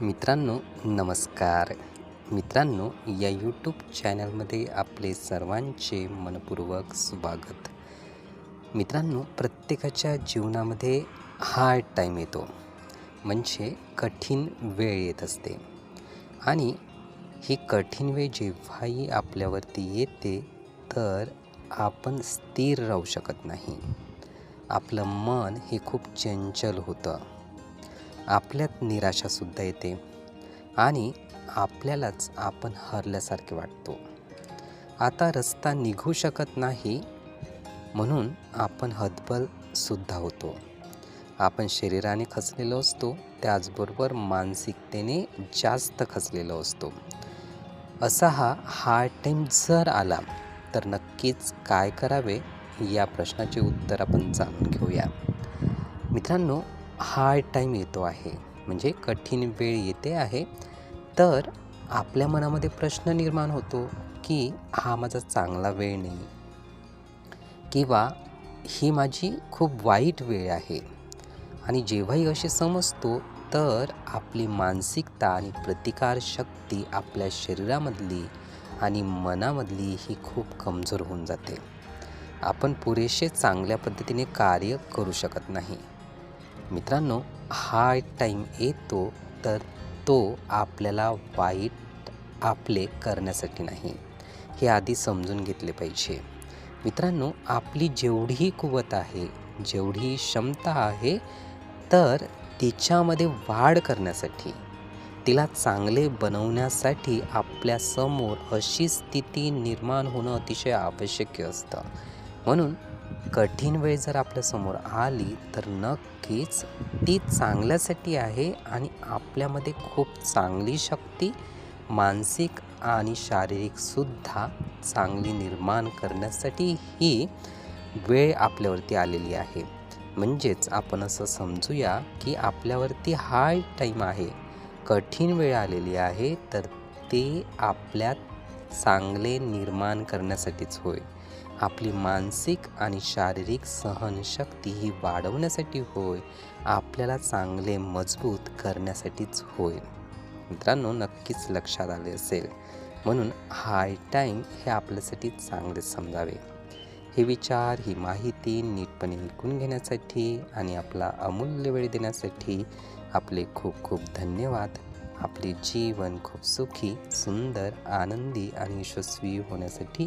मित्रांनो नमस्कार. मित्रांनो या यूट्यूब चॅनलमध्ये आपले सर्वांचे मनपूर्वक स्वागत. मित्रांनो प्रत्येकाच्या जीवनामध्ये हार्ड टाईम येतो. म्हणजे कठीण वेळ येत असते. आणि ही कठीण वेळ जेव्हाही आपल्यावरती येते तर आपण स्थिर राहू शकत नाही. आपलं मन हे खूप चंचल होतं. आपल्यात निराशासुद्धा येते आणि आपल्यालाच आपण हरल्यासारखे वाटतो. आता रस्ता निघू शकत नाही म्हणून आपण हतबलसुद्धा होतो. आपण शरीराने खचलेलो असतो त्याचबरोबर मानसिकतेने जास्त खचलेलो असतो. असा हा हार्ड टाईम जर आला तर नक्कीच काय करावे या प्रश्नाचे उत्तर आपण जाणून घेऊया. मित्रांनो हार्ड टाईम येतो आहे. म्हणजे कठीण वेळ येते आहे. तर आपल्या मनामध्ये प्रश्न निर्माण होतो की हा माझा चांगला वेळ नाही. किंवा ही माझी खूप वाईट वेळ आहे. आणि जेव्हाही असे समजतो तर आपली मानसिकता आणि प्रतिकारशक्ती आपल्या शरीरामधली आणि मनामधली ही खूप कमजोर होऊन जाते. आपण पुरेसे चांगल्या पद्धतीने कार्य करू शकत नाही. मित्रांनो हा टाईम येतो तर तो आपल्याला वाईट आपले करण्यासाठी नाही. हे आधी समजून घेतले पाहिजे. मित्रांनो आपली जेवढी कुवत आहे जेवढी क्षमता आहे तर तिच्यामध्ये वाढ करण्यासाठी तिला चांगले बनवण्यासाठी आपल्यासमोर अशी स्थिती निर्माण होणं अतिशय आवश्यक असतं. म्हणून कठीण वेळ जर आपल्यासमोर आली तर नक्कीच ती चांगल्यासाठी आहे आणि आपल्यामध्ये खूप चांगली शक्ती मानसिक आणि शारीरिकसुद्धा चांगली निर्माण करण्यासाठी ही वेळ आपल्यावरती आलेली आहे. म्हणजेच आपण असं समजूया की आपल्यावरती हाय टाईम आहे. कठीण वेळ आलेली आहे तर ते आपल्यात चांगले निर्माण करण्यासाठीच होय. आपली मानसिक आणि शारीरिक सहनशक्ती ही वाढवण्यासाठी होय आपल्याला चांगले मजबूत करण्यासाठीच होय. मित्रांनो नक्कीच लक्षात आले असेल. म्हणून हाय टाईम हे आपल्यासाठी चांगले समजावे. हे विचार ही माहिती नीटपणे ऐकून घेण्यासाठी आणि आपला अमूल्य वेळ देण्यासाठी आपले खूप खूप धन्यवाद. आपले जीवन खूप सुखी सुंदर आनंदी आणि यशस्वी होण्यासाठी